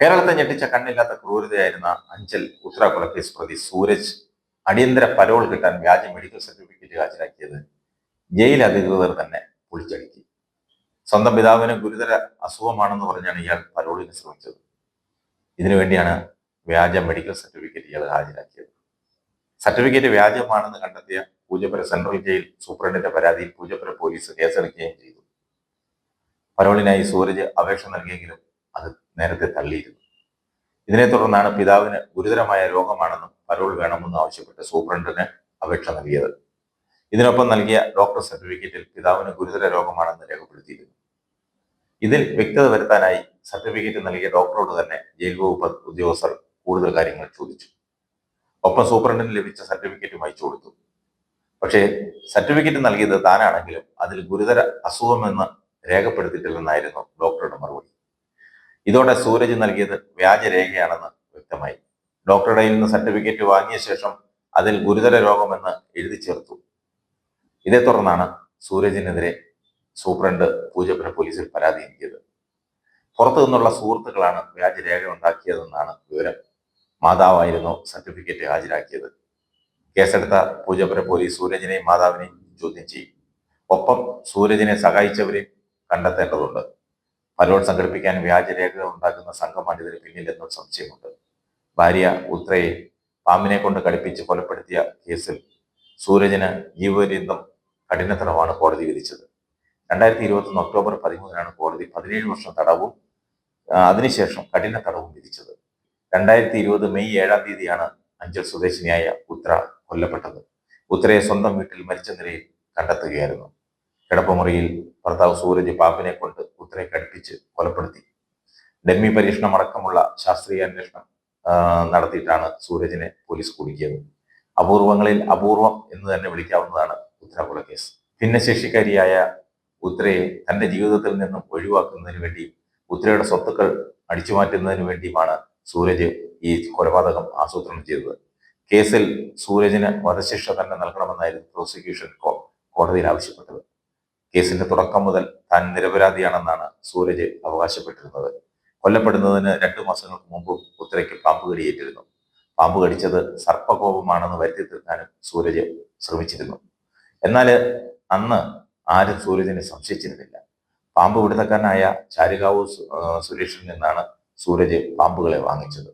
കേരളത്തെ ഞെട്ടിച്ച കണ്ണില്ലാത്ത ക്രൂരതയായിരുന്ന അഞ്ചൽ ഉത്തര കൊലക്കേസ് പ്രതി സൂരജ് അടിയന്തര പരോൾ കിട്ടാൻ വ്യാജ മെഡിക്കൽ സർട്ടിഫിക്കറ്റ് ഹാജരാക്കിയത് ജയിൽ അധികൃതർ തന്നെ പൊളിച്ചടുക്കി. സ്വന്തം പിതാവിന് ഗുരുതര അസുഖമാണെന്ന് പറഞ്ഞാണ് ഇയാൾ പരോളിന് ശ്രമിച്ചത്. ഇതിനുവേണ്ടിയാണ് വ്യാജ മെഡിക്കൽ സർട്ടിഫിക്കറ്റ് ഇയാൾ ഹാജരാക്കിയത്. സർട്ടിഫിക്കറ്റ് വ്യാജമാണെന്ന് കണ്ടെത്തിയ പൂജപ്പുര സെൻട്രൽ ജയിൽ സൂപ്രണ്ടിന്റെ പരാതിയിൽ പൂജപ്പുര പോലീസ് കേസെടുക്കുകയും ചെയ്തു. പരോളിനായി സൂരജ് അപേക്ഷ നൽകിയെങ്കിലും അത് നേരത്തെ തള്ളിയിരുന്നു. ഇതിനെ തുടർന്നാണ് പിതാവിന് ഗുരുതരമായ രോഗമാണെന്നും പരോൾ വേണമെന്നും ആവശ്യപ്പെട്ട് സൂപ്രണ്ടിന് അപേക്ഷ നൽകിയത്. ഇതിനൊപ്പം നൽകിയ ഡോക്ടർ സർട്ടിഫിക്കറ്റിൽ പിതാവിന് ഗുരുതര രോഗമാണെന്ന് രേഖപ്പെടുത്തിയിരുന്നു. ഇതിൽ വ്യക്തത വരുത്താനായി സർട്ടിഫിക്കറ്റ് നൽകിയ ഡോക്ടറോട് തന്നെ ജയിൽ വകുപ്പ് ഉദ്യോഗസ്ഥർ കൂടുതൽ കാര്യങ്ങൾ ചോദിച്ചു. ഒപ്പം സൂപ്രണ്ടിന് ലഭിച്ച സർട്ടിഫിക്കറ്റും അയച്ചു കൊടുത്തു. പക്ഷേ സർട്ടിഫിക്കറ്റ് നൽകിയത് താനാണെങ്കിലും അതിൽ ഗുരുതര അസുഖമെന്ന് രേഖപ്പെടുത്തിയിട്ടില്ലെന്നായിരുന്നു ഡോക്ടറുടെ മറുപടി. ഇതോടെ സൂരജ് നൽകിയത് വ്യാജരേഖയാണെന്ന് വ്യക്തമായി. ഡോക്ടറുടെ നിന്ന് സർട്ടിഫിക്കറ്റ് വാങ്ങിയ ശേഷം അതിൽ ഗുരുതര രോഗമെന്ന് എഴുതി ചേർത്തു. ഇതേ തുടർന്നാണ് സൂരജിനെതിരെ സൂപ്രണ്ട് പൂജപ്പുര പോലീസിൽ പരാതി നൽകിയത്. പുറത്തു നിന്നുള്ള സുഹൃത്തുക്കളാണ് വ്യാജരേഖ ഉണ്ടാക്കിയതെന്നാണ് വിവരം. മാതാവായിരുന്നു സർട്ടിഫിക്കറ്റ് ഹാജരാക്കിയത്. കേസെടുത്ത പൂജപ്പുര പോലീസ് സൂരജിനെയും മാതാവിനെയും ചോദ്യം ചെയ്യും. ഒപ്പം സൂരജിനെ സഹായിച്ചവരെയും കണ്ടെത്തേണ്ടതുണ്ട്. പരോൾ സംഘടിപ്പിക്കാൻ വ്യാജരേഖകൾ ഉണ്ടാക്കുന്ന സംഘമാണ് ഇതിന് പിന്നിലെന്നും സംശയമുണ്ട്. ഭാര്യ ഉത്രയെ പാമ്പിനെ കൊണ്ട് കടിപ്പിച്ച് കൊലപ്പെടുത്തിയ കേസിൽ സൂരജിന് ജീവപര്യന്തം കഠിനതടവാണ് കോടതി വിധിച്ചത്. രണ്ടായിരത്തി ഇരുപത്തൊന്ന് ഒക്ടോബർ പതിമൂന്നിനാണ് കോടതി പതിനേഴ് വർഷം തടവും അതിനുശേഷം കഠിന തടവും വിധിച്ചത്. രണ്ടായിരത്തി ഇരുപത് മെയ് ഏഴാം തീയതിയാണ് അഞ്ചൽ സ്വദേശിനിയായ ഉത്ര കൊല്ലപ്പെട്ടത്. ഉത്രയെ സ്വന്തം വീട്ടിൽ മരിച്ച നിലയിൽ കണ്ടെത്തുകയായിരുന്നു. കിടപ്പുമുറിയിൽ ഭർത്താവ് സൂരജ് പാമ്പിനെ കൊണ്ട് ഉത്തരയെ കടുപ്പിച്ച് കൊലപ്പെടുത്തി. ഡെമ്മി പരീക്ഷണം അടക്കമുള്ള ശാസ്ത്രീയ അന്വേഷണം നടത്തിയിട്ടാണ് സൂരജിനെ പോലീസ് കുടുക്കിയത്. അപൂർവങ്ങളിൽ അപൂർവം എന്ന് തന്നെ വിളിക്കാവുന്നതാണ് ഉത്തര കൊലക്കേസ് ഭിന്നശേഷിക്കാരിയായ ഉത്തരയെ തന്റെ ജീവിതത്തിൽ നിന്നും ഒഴിവാക്കുന്നതിന് വേണ്ടി ഉത്തരയുടെ സ്വത്തുക്കൾ അടിച്ചു മാറ്റുന്നതിന് വേണ്ടിയുമാണ് സൂരജ് ഈ കൊലപാതകം ആസൂത്രണം ചെയ്തത്. കേസിൽ സൂരജിന് വധശിക്ഷ തന്നെ നൽകണമെന്നായിരുന്നു പ്രോസിക്യൂഷൻ കോടതിയിൽ ആവശ്യപ്പെട്ടത്. കേസിന്റെ തുടക്കം മുതൽ താൻ നിരപരാധിയാണെന്നാണ് സൂരജ് അവകാശപ്പെട്ടിരുന്നത്. കൊല്ലപ്പെടുന്നതിന് രണ്ടു മാസങ്ങൾക്ക് മുമ്പ് പുത്രയ്ക്ക് പാമ്പ് കടിയേറ്റിരുന്നു. പാമ്പ് കടിച്ചത് സർപ്പകോപമാണെന്ന് വരുത്തി തീർക്കാനും സൂരജ് ശ്രമിച്ചിരുന്നു. എന്നാൽ അന്ന് ആരും സൂരജിനെ സംശയിച്ചിരുന്നില്ല. പാമ്പ് പിടുത്തക്കാരനായ ചാരികാവൂർ സുരേഷിൽ നിന്നാണ് സൂരജ് പാമ്പുകളെ വാങ്ങിച്ചത്.